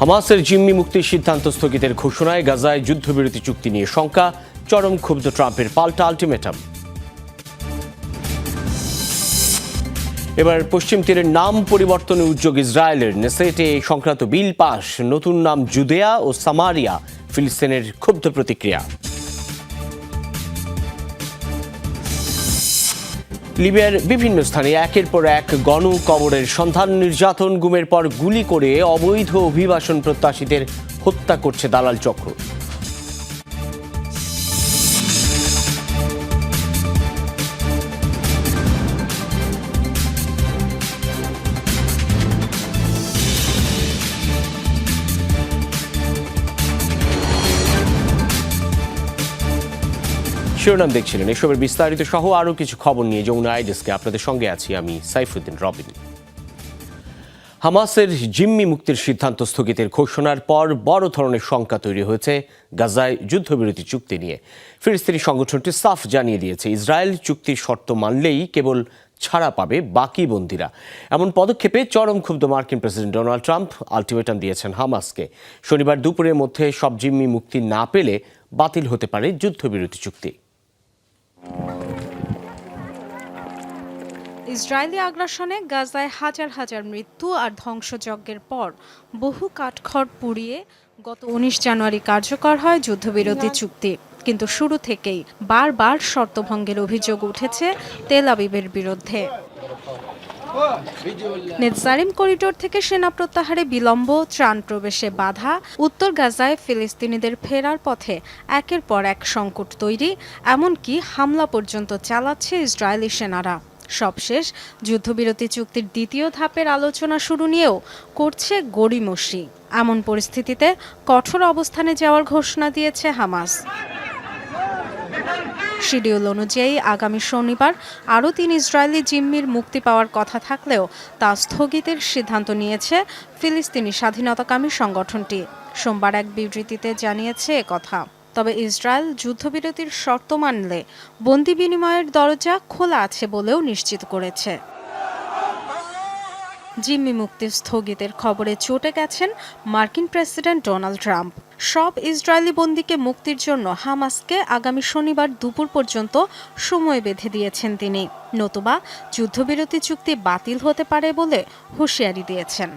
হামাসের জিম্মি মুক্তির সিদ্ধান্ত স্থগিতের ঘোষণায় গাজায় যুদ্ধবিরতি চুক্তি নিয়ে শঙ্কা, চরম ক্ষুব্ধ ট্রাম্পের পাল্টা আলটিমেটাম। এবার পশ্চিম তীরের নাম পরিবর্তনের উদ্যোগ ইসরায়েলের। নেসেটে সংক্রান্ত বিল পাশ নতুন নাম জুদেয়া ও সামারিয়া, ফিলিস্তিনের ক্ষুব্ধ প্রতিক্রিয়া। লিবিয়ার বিভিন্ন স্থানে একের পর এক গণ কবরের সন্ধান, নির্যাতন, গুমের পর গুলি করে অবৈধ অভিবাসন প্রত্যাশীদের হত্যা করছে দালাল চক্র। শিরোনাম দেখছিলেন। এসবের বিস্তারিত সহ আরও কিছু খবর নিয়ে যমুনা আইডেস্কে আপনাদের সঙ্গে আছি আমি সাইফুদ্দিন রবিন। হামাসের জিম্মি মুক্তির সিদ্ধান্ত স্থগিতের ঘোষণার পর বড় ধরনের শঙ্কা তৈরি হয়েছে গাজায় যুদ্ধবিরতি চুক্তি নিয়ে। ফিলিস্তিনি সংগঠনটি সাফ জানিয়ে দিয়েছে, ইসরায়েল চুক্তির শর্ত মানলেই কেবল ছাড়া পাবে বাকি বন্দীরা। এমন পদক্ষেপে চরম ক্ষুব্ধ মার্কিন প্রেসিডেন্ট ডোনাল্ড ট্রাম্প আলটিমেটাম দিয়েছেন হামাসকে। শনিবার দুপুরের মধ্যে সব জিম্মি মুক্তি না পেলে বাতিল হতে পারে যুদ্ধবিরতি চুক্তি। ইসরায়েলি আগ্রাসনে গাজায় হাজার হাজার মৃত্যু আর ধ্বংসযজ্ঞের পর বহু কাঠখড় পুড়িয়ে গত উনিশ জানুয়ারি কার্যকর হয় যুদ্ধবিরতি চুক্তি। কিন্তু শুরু থেকেই বারবার শর্তভঙ্গের অভিযোগ উঠেছে তেল আবিবের বিরুদ্ধে। নেতজারিম করিডোর থেকে সেনা প্রত্যাহারে বিলম্ব, ত্রাণ প্রবেশে বাধা, উত্তর গাজায় ফিলিস্তিনিদের ফেরার পথে একের পর এক সংকট তৈরি, এমনকি হামলা পর্যন্ত চালাচ্ছে ইসরায়েলি সেনারা। সবশেষ, যুদ্ধবিরতি চুক্তির দ্বিতীয় ধাপের আলোচনা শুরু নিয়েও করছে গড়িমসি। এমন পরিস্থিতিতে কঠোর অবস্থানে যাওয়ার ঘোষণা দিয়েছে হামাস। শিডিউল অনুযায়ী আগামী শনিবার আরও তিন ইসরায়েলি জিম্মির মুক্তি পাওয়ার কথা থাকলেও তা স্থগিতের সিদ্ধান্ত নিয়েছে ফিলিস্তিনি স্বাধীনতাকামী সংগঠনটি। সোমবার এক বিবৃতিতে জানিয়েছে কথা। তবে ইসরায়েল যুদ্ধবিরতির শর্ত মানলে বন্দি বিনিময়ের দরজা খোলা আছে বলেও নিশ্চিত করেছে। জিম্মি মুক্তি স্থগিতের খবরে চটে গেছেন মার্কিন প্রেসিডেন্ট ডোনাল্ড ট্রাম্প। সব ইসরায়েলি বন্দীকে মুক্তির জন্য হামাসকে আগামী শনিবার দুপুর পর্যন্ত সময় বেঁধে দিয়েছেন তিনি। নতুবা যুদ্ধবিরতি চুক্তি বাতিল হতে পারে বলে হুঁশিয়ারি দিয়েছেন।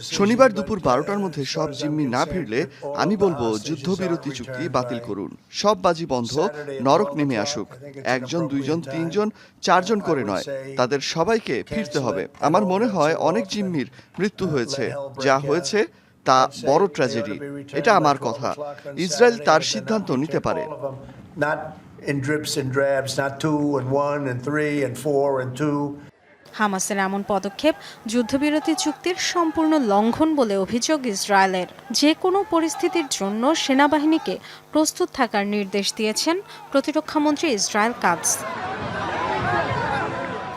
শনিবার দুপুর বারোটার মধ্যে সব জিম্মি না ফিরলে আমি বলব যুদ্ধবিরতি চুক্তি বাতিল করুন। সব বাজি বন্ধ নরক নেমে আসুক। একজন দুইজন তিনজন চারজন করে নয় তাদের সবাইকে ফিরতে হবে। আমার মনে হয় অনেক জিম্মির মৃত্যু হয়েছে। যা হয়েছে তা বড় ট্র্যাজেডি এটা আমার কথা। ইসরায়েল তার সিদ্ধান্ত নিতে পারে। হামাসের এমন পদক্ষেপ যুদ্ধবিরতি চুক্তির সম্পূর্ণ লঙ্ঘন বলে অভিযোগ ইসরায়েলের। যে কোনো পরিস্থিতির জন্য সেনাবাহিনীকে প্রস্তুত থাকার নির্দেশ দিয়েছেন প্রতিরক্ষামন্ত্রী ইসরায়েল কাজ।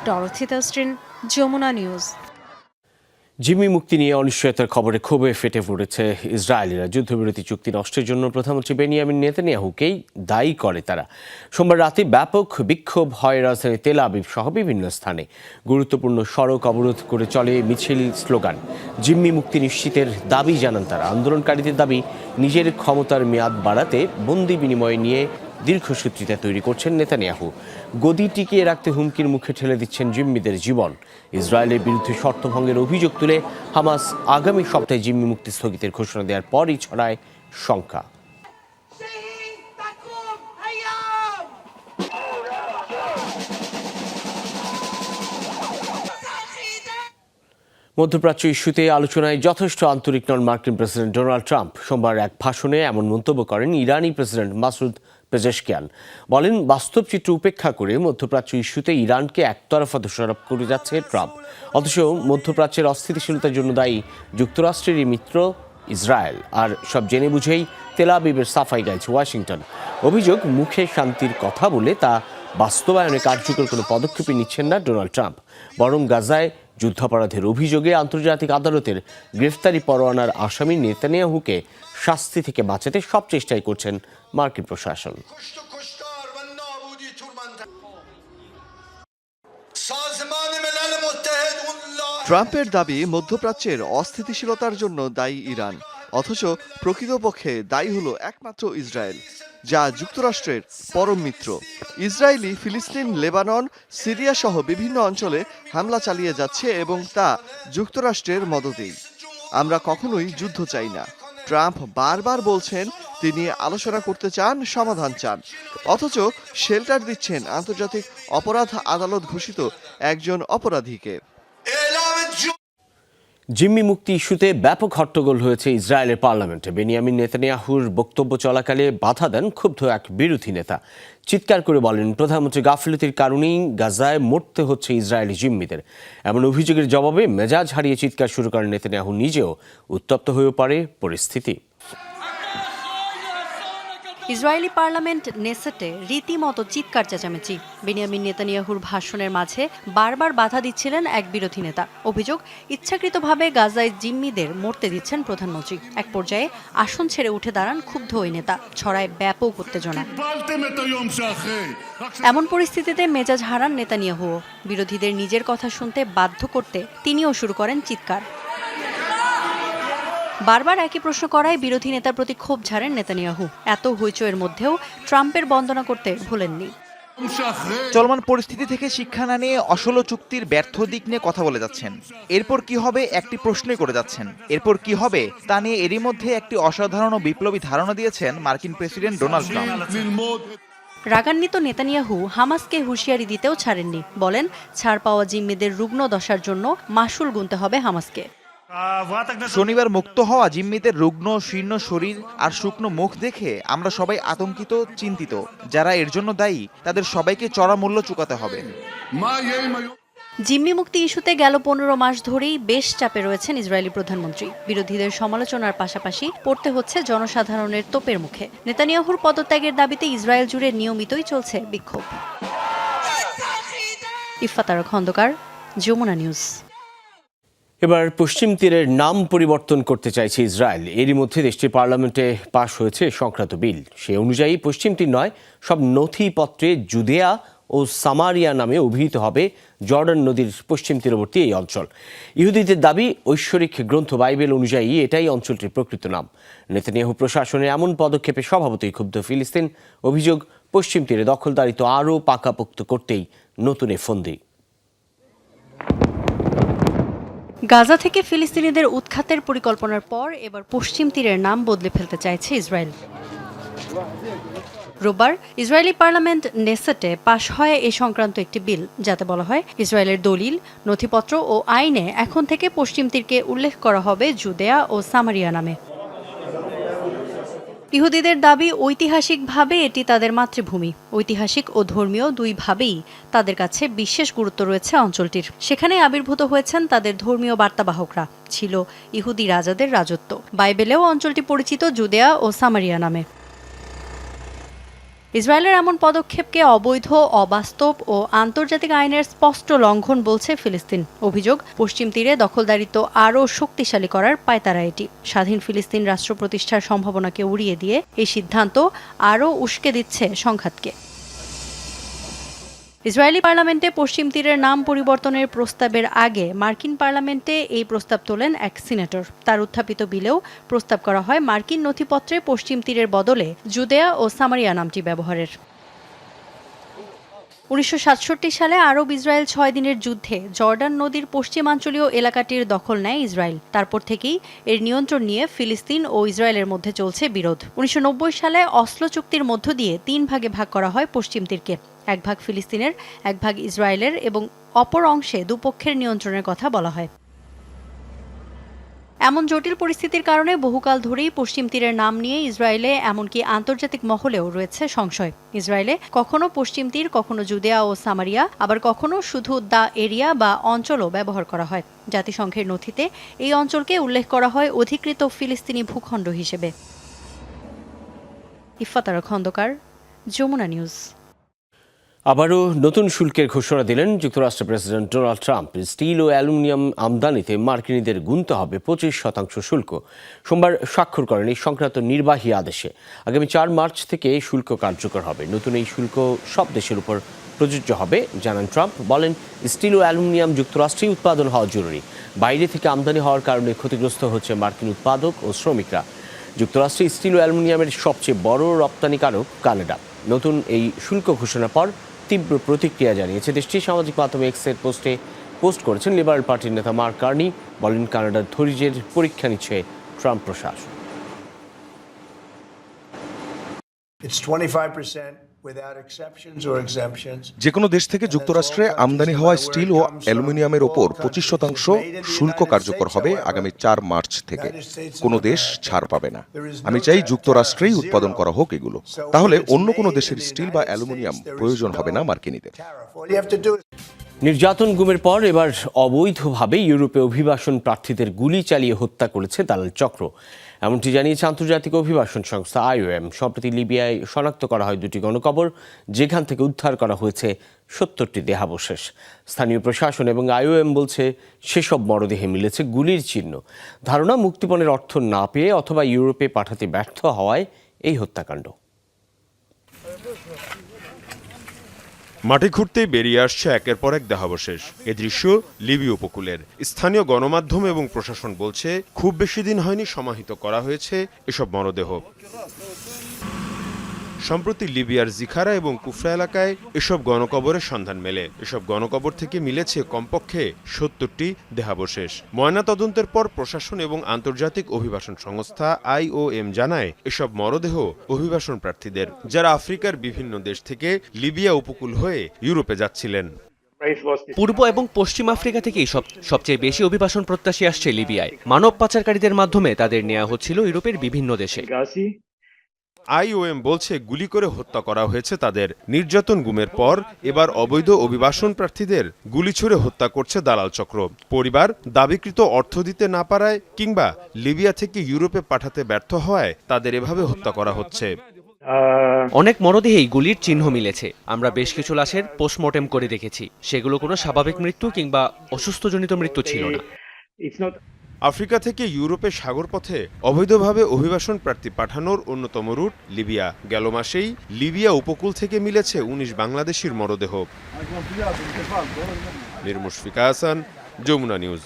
ডরথি তাস্ট্রিন যমুনা নিউজ। জিম্মি মুক্তি নিয়ে অনিশ্চয়তার খবরে ক্ষোভে ফেটে পড়েছে ইসরায়েলিরা। যুদ্ধবিরতি চুক্তি নষ্টের জন্য প্রধানমন্ত্রী বেনিয়ামিন নেতানিয়াহুকেই দায়ী করে তারা। সোমবার রাতে ব্যাপক বিক্ষোভ হয় রাজধানী তেল আবিব সহ বিভিন্ন স্থানে। গুরুত্বপূর্ণ সড়ক অবরোধ করে চলে মিছিল স্লোগান। জিম্মি মুক্তি নিশ্চিতের দাবি জানান তারা। আন্দোলনকারীদের দাবি, নিজের ক্ষমতার মেয়াদ বাড়াতে বন্দি বিনিময় নিয়ে দীর্ঘসূত্রিতা তৈরি করছেন নেতানিয়াহু। গদি টিকিয়ে রাখতে হুমকির মুখে ঠেলে দিচ্ছেন জিম্মিদের জীবন। ইসরায়েলের বিরুদ্ধে শর্তভঙ্গের অভিযোগ তুলে হামাস আগামী সপ্তাহে জিম্মি মুক্তি স্থগিতের ঘোষণা দেওয়ার পরই ছড়ায় শঙ্কা। মধ্যপ্রাচ্য ইস্যুতে আলোচনায় যথেষ্ট আন্তরিক নন মার্কিন প্রেসিডেন্ট ডোনাল্ড ট্রাম্প। সোমবার এক ভাষণে এমন মন্তব্য করেন ইরানি প্রেসিডেন্ট মাসুদ পেজেশকিয়ান বলেন, বাস্তব চিত্র উপেক্ষা করে মধ্যপ্রাচ্য ইস্যুতে ইরানকে একতরফা দোষারোপ করে যাচ্ছে ট্রাম্প। অথচ মধ্যপ্রাচ্যের অস্থিতিশীলতার জন্য দায়ী যুক্তরাষ্ট্রেরই মিত্র ইসরায়েল। আর সব জেনে বুঝেই তেলাবিবের সাফাই গাইছে ওয়াশিংটন। অভিযোগ, মুখে শান্তির কথা বলে তা বাস্তবায়নে কার্যকর কোনো পদক্ষেপই নিচ্ছেন না ডোনাল্ড ট্রাম্প। বরং গাজায় যুদ্ধাপরাধের অভিযোগে আন্তর্জাতিক আদালতের গ্রেফতারি পরোয়ানার আসামি নেতানিয়াহুকে শাস্তি থেকে বাঁচাতে সব চেষ্টাই করছেন মার্কিন প্রশাসন। ট্রাম্পের দাবি, মধ্যপ্রাচ্যের অস্থিতিশীলতার জন্য দায়ী ইরান, অথচ প্রকৃতপক্ষে দায়ী হলো একমাত্র ইসরায়েল। যা যুক্তরাষ্ট্রের পরম মিত্র। ইসরায়েলি, ফিলিস্তিন, লেবানন সিরিয়া সহ বিভিন্ন অঞ্চলে হামলা চালিয়ে যাচ্ছে এবং তা যুক্তরাষ্ট্রের মদতেই। আমরা কখনোই যুদ্ধ চাই না। ট্রাম্প বারবার বলছেন, তিনি আলোচনা করতে চান, সমাধান চান। অথচ শেল্টার দিচ্ছেন আন্তর্জাতিক অপরাধ আদালত ঘোষিত একজন অপরাধীকে। জিম্মি মুক্তি ইস্যুতে ব্যাপক হট্টগোল হয়েছে ইসরায়েলের পার্লামেন্টে। বেনিয়ামিন নেতানিয়াহুর বক্তব্য চলাকালে বাধা দেন ক্ষুব্ধ এক বিরোধী নেতা। চিৎকার করে বলেন, প্রধানমন্ত্রী গাফিলতির কারণেই গাজায় মরতে হচ্ছে ইসরায়েলি জিম্মিদের। এমন অভিযোগের জবাবে মেজাজ হারিয়ে চিৎকার শুরু করেন নেতানিয়াহু নিজেও। উত্তপ্ত হয়েও পারে পরিস্থিতি। ইসরায়েলি পার্লামেন্ট নেসেটে রীতিমতো চিৎকার চেঁচামেচি। বেনিয়ামিন নেতানিয়াহুর ভাষণের মাঝে বারবার বাধা দিচ্ছিলেন এক বিরোধী নেতা। অভিযোগ, ইচ্ছাকৃতভাবে গাজায় জিম্মিদের মরতে দিচ্ছেন প্রধানমন্ত্রী। এক পর্যায়ে আসন ছেড়ে উঠে দাঁড়ান ক্ষুব্ধ ওই নেতা। ছড়ায় ব্যাপক উত্তেজনা। এমন পরিস্থিতিতে মেজাজ হারান নেতানিয়াহুও। বিরোধীদের নিজের কথা শুনতে বাধ্য করতে তিনিও শুরু করেন চিৎকার। বারবার একই প্রশ্ন করায় বিরোধী নেতার প্রতি ক্ষোভ ঝাড়েন নেতানিয়াহু। এত হইচয়ের মধ্যেও ট্রাম্পের বন্দনা করতে ভোলেননি। চলমান পরিস্থিতি থেকে শিক্ষা না নিয়ে অসলো চুক্তির ব্যর্থ দিক নিয়ে কথা বলে যাচ্ছেন। এরপর কি হবে একটি প্রশ্নই করে যাচ্ছেন। এরপর কি হবে তা নিয়ে এরই মধ্যে একটি অসাধারণ ও বিপ্লবী ধারণা দিয়েছেন মার্কিন প্রেসিডেন্ট ডোনাল্ড ট্রাম্প। রাগান্বিত নেতানিয়াহু হামাসকে হুঁশিয়ারি দিতেও ছাড়েননি। বলেন ছাড় পাওয়া জিম্মিদের রুগ্ন দশার জন্য মাসুল গুনতে হবে হামাসকে। শনিবার মুক্ত হওয়া জিম্মিদের রুগ্ন, শীর্ণ শরীর আর শুকনো মুখ দেখে আমরা সবাই আতঙ্কিত, চিন্তিত। যারা এর জন্য দায়ী, তাদের সবাইকে চড়া মূল্য চুকাতে হবে। জিম্মি মুক্তি ইস্যুতে গেল পনেরো মাস ধরেই বেশ চাপে রয়েছেন ইসরায়েলি প্রধানমন্ত্রী। বিরোধীদের সমালোচনার পাশাপাশি পড়তে হচ্ছে জনসাধারণের তোপের মুখে। নেতানিয়াহুর পদত্যাগের দাবিতে ইসরায়েল জুড়ে নিয়মিতই চলছে বিক্ষোভ। ইফাতার, খন্দকার, যমুনা নিউজ। এবার পশ্চিম তীরের নাম পরিবর্তন করতে চাইছে ইসরায়েল। এরই মধ্যে দেশটির পার্লামেন্টে পাশ হয়েছে সংক্রান্ত বিল। সে অনুযায়ী পশ্চিম তীর নয়, সব নথিপত্রে জুদেয়া ও সামারিয়া নামে অভিহিত হবে জর্ডান নদীর পশ্চিম তীরবর্তী এই অঞ্চল। ইহুদিদের দাবি, ঐশ্বরিক গ্রন্থ বাইবেল অনুযায়ী এটাই অঞ্চলটির প্রকৃত নাম। নেতানিয়াহু প্রশাসনের এমন পদক্ষেপে স্বভাবতই ক্ষুব্ধ ফিলিস্তিন। অভিযোগ, পশ্চিম তীরে দখলদারিত্ব আরও পাকাপোক্ত করতেই নতুন এ ফন্দি। গাজা থেকে ফিলিস্তিনিদের উৎখাতের পরিকল্পনার পর এবার পশ্চিম তীরের নাম বদলে ফেলতে চাইছে ইসরায়েল। রোববার ইসরায়েলি পার্লামেন্ট নেসেটে পাশ হয় এ সংক্রান্ত একটি বিল, যাতে বলা হয় ইসরায়েলের দলিল, নথিপত্র ও আইনে এখন থেকে পশ্চিম তীরকে উল্লেখ করা হবে জুদেয়া ও সামারিয়া নামে। ইহুদিদের দাবি ঐতিহাসিকভাবে এটি তাদের মাতৃভূমি। ঐতিহাসিক ও ধর্মীয় দুইভাবেই তাদের কাছে বিশেষ গুরুত্ব রয়েছে অঞ্চলটির। সেখানে আবির্ভূত হয়েছেন তাদের ধর্মীয় বার্তাবাহকরা। ছিল ইহুদি রাজাদের রাজত্ব। বাইবেলেও অঞ্চলটি পরিচিত জুদেয়া ও সামারিয়া নামে। ইসরায়েলের এমন পদক্ষেপকে অবৈধ, অবাস্তব ও আন্তর্জাতিক আইনের স্পষ্ট লঙ্ঘন বলছে ফিলিস্তিন। অভিযোগ, পশ্চিম তীরে দখলদারিত্ব আরও শক্তিশালী করার পায়তারা এটি। স্বাধীন ফিলিস্তিন রাষ্ট্র প্রতিষ্ঠার সম্ভাবনাকে উড়িয়ে দিয়ে এই সিদ্ধান্ত আরও উস্কে দিচ্ছে সংঘাতকে। ইসরায়েলি পার্লামেন্টে পশ্চিম তীরের নাম পরিবর্তনের প্রস্তাবের আগে মার্কিন পার্লামেন্টে এই প্রস্তাব তোলেন এক সিনেটর। তার উত্থাপিত বিলেও প্রস্তাব করা হয় মার্কিন নথিপত্রে পশ্চিম তীরের বদলে জুদেয়া ও সামারিয়া নামটি ব্যবহারের। উনিশশো সাতষট্টি সালে আরব ইসরায়েল ছয় দিনের যুদ্ধে জর্ডান নদীর পশ্চিমাঞ্চলীয় এলাকাটির দখল নেয় ইসরায়েল। তারপর থেকেই এর নিয়ন্ত্রণ নিয়ে ফিলিস্তিন ও ইসরায়েলের মধ্যে চলছে বিরোধ। উনিশশো নব্বই সালে অস্লো চুক্তির মধ্য দিয়ে তিন ভাগে ভাগ করা হয় পশ্চিম তীরকে। এক ভাগ ফিলিস্তিনের, এক ভাগ ইসরায়েলের এবং অপর অংশে দুপক্ষের নিয়ন্ত্রণের কথা বলা হয়। এমন জটিল পরিস্থিতির কারণে বহুকাল ধরেই পশ্চিম তীরের নাম নিয়ে ইসরায়েলে এমনকি আন্তর্জাতিক মহলেও রয়েছে সংশয়। ইসরায়েলে কখনো পশ্চিম তীর, কখনো জুদেয়া ও সামারিয়া, আবার কখনো শুধু দ্য এরিয়া বা অঞ্চলও ব্যবহার করা হয়। জাতিসংঘের নথিতে এই অঞ্চলকে উল্লেখ করা হয় অধিকৃত ফিলিস্তিনি ভূখণ্ড হিসেবে। ইফাতারা খন্দকার, যমুনা নিউজ। আবারও নতুন শুল্কের ঘোষণা দিলেন যুক্তরাষ্ট্রের প্রেসিডেন্ট ডোনাল্ড ট্রাম্প। স্টিল ও অ্যালুমিনিয়াম আমদানিতে মার্কিনীদের গুনতে হবে পঁচিশ শতাংশ শুল্ক। সোমবার স্বাক্ষর করেন এই সংক্রান্ত নির্বাহী আদেশে। আগামী চার মার্চ থেকে এই শুল্ক কার্যকর হবে। নতুন এই শুল্ক সব দেশের উপর প্রযোজ্য হবে, জানান ট্রাম্প। বলেন, স্টিল ও অ্যালুমিনিয়াম যুক্তরাষ্ট্রেই উৎপাদন হওয়া জরুরি। বাইরে থেকে আমদানি হওয়ার কারণে ক্ষতিগ্রস্ত হচ্ছে মার্কিন উৎপাদক ও শ্রমিকরা। যুক্তরাষ্ট্রে স্টিল ও অ্যালুমিনিয়ামের সবচেয়ে বড় রপ্তানিকারক কানাডা। নতুন এই শুল্ক ঘোষণার পর তীব্র প্রতিক্রিয়া জানিয়েছে দেশটির সামাজিক মাধ্যমে এক্সের পোস্টে পোস্ট করেছেন লিবারেল পার্টির নেতা মার্ক কার্নি বলেন, কানাডার ধৈর্যের পরীক্ষা নিচ্ছে ট্রাম্প প্রশাসন It's 25% without exceptions or exemptions. যে কোনো দেশ থেকে যুক্তরাষ্ট্রে আমদানি হওয়া স্টিল ও অ্যালুমিনিয়ামের ওপর পঁচিশ শতাংশ শুল্ক কার্যকর হবে আগামী চার মার্চ থেকে। কোনো দেশ ছাড় পাবে না। আমি চাই যুক্তরাষ্ট্রেই উৎপাদন করা হোক এগুলো। তাহলে অন্য কোনো দেশের স্টিল বা অ্যালুমিনিয়াম প্রয়োজন হবে না মার্কিনীদের। নির্যাতন গুমের পর এবার অবৈধভাবে ইউরোপে অভিবাসন প্রার্থীদের গুলি চালিয়ে হত্যা করেছে দালাল চক্র। এমনটি জানিয়েছে আন্তর্জাতিক অভিবাসন সংস্থা আইওএম। সম্প্রতি লিবিয়ায় শনাক্ত করা হয় দুটি গণকবর, যেখান থেকে উদ্ধার করা হয়েছে সত্তরটি দেহাবশেষ। স্থানীয় প্রশাসন এবং আইওএম বলছে, সেসব মরদেহে মিলেছে গুলির চিহ্ন। ধারণা, মুক্তিপণের অর্থ না পেয়ে অথবা ইউরোপে পাঠাতে ব্যর্থ হওয়ায় এই হত্যাকাণ্ড। মাটি খুঁড়তেই বেরিয়ে আসছে একের পর এক দেহাবশেষ। এ দৃশ্য লিবি উপকূলের। স্থানীয় গণমাধ্যম এবং প্রশাসন বলছে, খুব বেশি দিন হয়নি সমাহিত করা হয়েছে এসব মরদেহ। সম্প্রতি লিবিয়ার জিখারা এবং কুফরা এলাকায় এসব গণকবরের সন্ধান মেলে। এসব গণকবর থেকে মিলেছে কমপক্ষে সত্তরটি দেহাবশেষ। ময়নাতদন্তের পর প্রশাসন এবং আন্তর্জাতিক অভিবাসন সংস্থা আইওএম জানায়, এসব মরদেহ অভিবাসন প্রার্থীদের, যারা আফ্রিকার বিভিন্ন দেশ থেকে লিবিয়া উপকূল হয়ে ইউরোপে যাচ্ছিলেন। পূর্ব এবং পশ্চিম আফ্রিকা থেকেই সব সবচেয়ে বেশি অভিবাসন প্রত্যাশী আসছে লিবিয়ায়। মানব পাচারকারীদের মাধ্যমে তাদের নেওয়া হচ্ছিল ইউরোপের বিভিন্ন দেশে। আইওএম বলছে গুলি করে হত্যা করা হয়েছে তাদের। নির্যাতন গুমের পর এবার অবৈধ অভিবাসন প্রার্থীদের গুলি ছুড়ে হত্যা করছে দালাল চক্র। পরিবার দাবিকৃত অর্থ দিতে না পারায় কিংবা লিবিয়া থেকে ইউরোপে পাঠাতে ব্যর্থ হওয়ায় তাদের এভাবে হত্যা করা হচ্ছে। অনেক মরদেহেই গুলির চিহ্ন মিলেছে। আমরা বেশ কিছু লাশের পোস্টমর্টেম করে দেখেছি। সেগুলো কোনো স্বাভাবিক মৃত্যু কিংবা অসুস্থজনিত মৃত্যু ছিল না। আফ্রিকা থেকে ইউরোপে সাগরপথে অবৈধভাবে অভিবাসন প্রার্থী পাঠানোর অন্যতম রুট লিবিয়া। গেল মাসেই লিবিয়া উপকূল থেকে মিলেছে উনিশ বাংলাদেশির মরদেহ। মীর মুশফিকা হাসান, যমুনা নিউজ।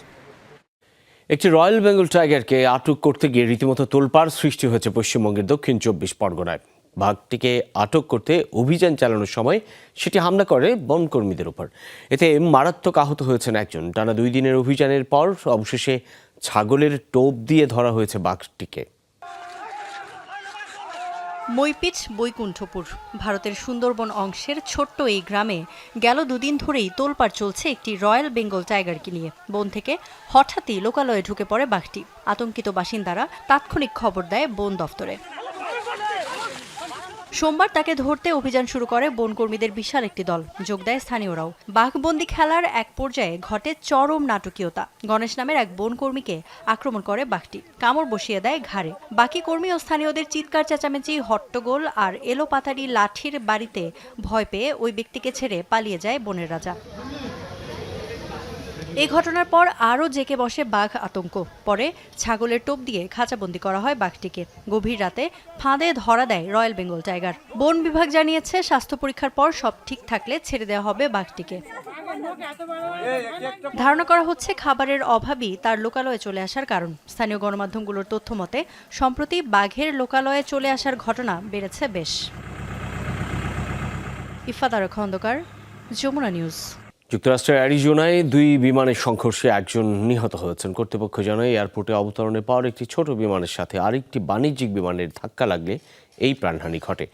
একটি রয়্যাল বেঙ্গল টাইগারকে আটক করতে গিয়ে রীতিমতো তোলপাড় সৃষ্টি হয়েছে পশ্চিমবঙ্গের দক্ষিণ চব্বিশ পরগনায়। বাঘটিকে আটক করতে অভিযান চালানোর সময় সেটি হামলা করে বনকর্মীদের উপর। এতে মারাত্মক আহত হয়েছেন একজন। টানা দুই দিনের অভিযানের পর অবশেষে ছাগলের টোপ দিয়ে ধরা হয়েছে বাঘটিকে। মইপিচ বৈকুণ্ঠপুর, ভারতের সুন্দরবন অংশের ছোট্ট এই গ্রামে গেল দুদিন ধরেই তোলপাড় চলছে একটি রয়্যাল বেঙ্গল টাইগারকে নিয়ে। বন থেকে হঠাৎই লোকালয়ে ঢুকে পড়ে বাঘটি। আতঙ্কিত বাসিন্দারা তাৎক্ষণিক খবর দেয় বন দফতরে। সোমবার তাকে ধরতে অভিযান শুরু করে বনকর্মীদের বিশাল একটি দল। যোগ দেয় স্থানীয়রাও। বাঘবন্দি খেলার এক পর্যায়ে ঘটে চরম নাটকীয়তা। গণেশ নামের এক বনকর্মীকে আক্রমণ করে বাঘটি। কামড় বসিয়ে দেয় ঘাড়ে। বাকি কর্মী ও স্থানীয়দের চিৎকার, চেঁচামেচি, হট্টগোল আর এলোপাতারি লাঠির বাড়িতে ভয় পেয়ে ওই ব্যক্তিকে ছেড়ে পালিয়ে যায় বনের রাজা। এই ঘটনার পর আরও জেকে বসে বাঘ আতঙ্ক। পরে ছাগলের টোপ দিয়ে খাঁচাবন্দি করা হয় বাঘটিকে। গভীর রাতে ফাঁদে ধরা দেয় রয়্যাল বেঙ্গল টাইগার। বন বিভাগ জানিয়েছে, স্বাস্থ্য পরীক্ষার পর সব ঠিক থাকলে ছেড়ে দেওয়া হবে বাঘটিকে। ধারণা করা হচ্ছে, খাবারের অভাবই তার লোকালয়ে চলে আসার কারণ। স্থানীয় গণমাধ্যমগুলোর তথ্য মতে, সম্প্রতি বাঘের লোকালয়ে চলে আসার ঘটনা বেড়েছে বেশ। ইফাদার খন্দকার, যমুনা নিউজ। যুক্তরাষ্ট্রের অ্যারিজোনায় দুই বিমানের সংঘর্ষে একজন নিহত হয়েছেন। কর্তৃপক্ষ জানায়, এয়ারপোর্টে অবতরণের পর একটি ছোট বিমানের সাথে আরেকটি বাণিজ্যিক বিমানের ধাক্কা লাগলে এই প্রাণহানি ঘটে।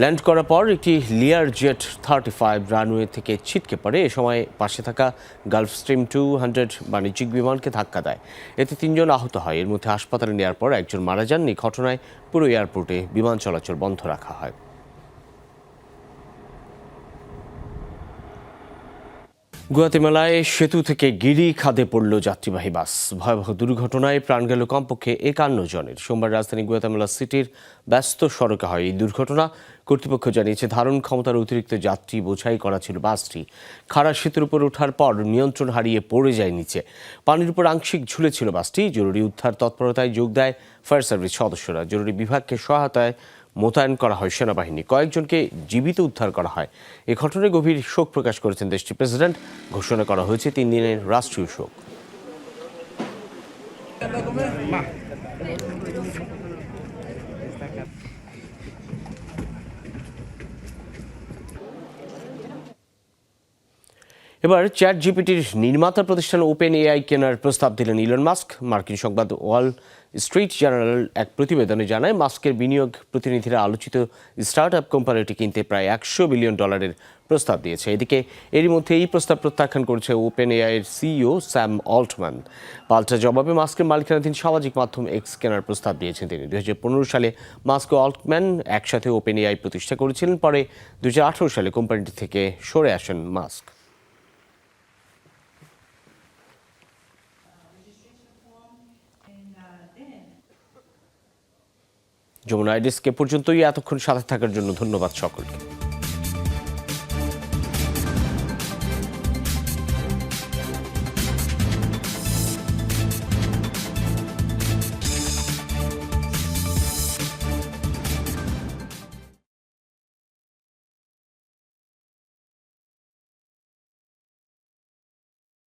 ল্যান্ড করার পর একটি লিয়ার জেট থার্টি ফাইভ রানওয়ে থেকে ছিটকে পড়ে। এ সময় পাশে থাকা গালফ স্ট্রিম টু হান্ড্রেড বাণিজ্যিক বিমানকে ধাক্কা দেয়। এতে তিনজন আহত হয়। এর মধ্যে হাসপাতালে নেওয়ার পর একজন মারা যান এই ঘটনায় পুরো এয়ারপোর্টে বিমান চলাচল বন্ধ রাখা হয়। গুয়াতেমালায় সেতু থেকে গিরি খাদে পড়ল যাত্রীবাহী বাস। ভয়াবহ দুর্ঘটনায় প্রাণ গেল কমপক্ষে একান্ন জনের। সোমবার রাজধানী গুয়াতেমালা সিটির ব্যস্ত সড়কে হয় এই দুর্ঘটনা। কর্তৃপক্ষ জানিয়েছে, ধারণ ক্ষমতার অতিরিক্ত যাত্রী বোঝাই করা ছিল বাসটি। খাড়া সেতুর উপর ওঠার পর নিয়ন্ত্রণ হারিয়ে পড়ে যায় নিচে। পানির উপর আংশিক ঝুলেছিল বাসটি। জরুরি উদ্ধার তৎপরতায় যোগ দেয় ফায়ার সার্ভিস সদস্যরা। জরুরি বিভাগকে সহায়তায় মোতায়েন করা হয় সেনাবাহিনী। কয়েকজনকে জীবিত উদ্ধার করা হয়। এ ঘটনায় গভীর শোক প্রকাশ করেছেন দেশটির প্রেসিডেন্ট। ঘোষণা করা হয়েছে তিন দিনের রাষ্ট্রীয় শোক। এবার চ্যাট জিপিটির নির্মাতা প্রতিষ্ঠান ওপেন এআই কেনার প্রস্তাব দিলেন ইলন মাস্ক। মার্কিন সংবাদ ওয়াল স্ট্রিট জার্নাল এক প্রতিবেদনে জানায়, মাস্কের বিনিয়োগ প্রতিনিধিরা আলোচিত স্টার্ট আপ কোম্পানিটি কিনতে প্রায় একশো বিলিয়ন ডলারের প্রস্তাব দিয়েছে। এদিকে এরই মধ্যে এই প্রস্তাব প্রত্যাখ্যান করেছে ওপেন এআইয়ের সিইও স্যাম অল্টম্যান পাল্টা জবাবে মাস্কের মালিকানাধীন সামাজিক মাধ্যম এক্স কেনার প্রস্তাব দিয়েছেন তিনি। দু হাজার পনেরো সালে মাস্ক ও অল্টম্যান একসাথে ওপেন এআই প্রতিষ্ঠা করেছিলেন, পরে দু হাজার আঠেরো সালে কোম্পানিটি থেকে সরে আসেন মাস্ক। যমুনা আইডিসকে পর্যন্তই এতক্ষণ সাথে থাকার জন্য ধন্যবাদ সকলকে।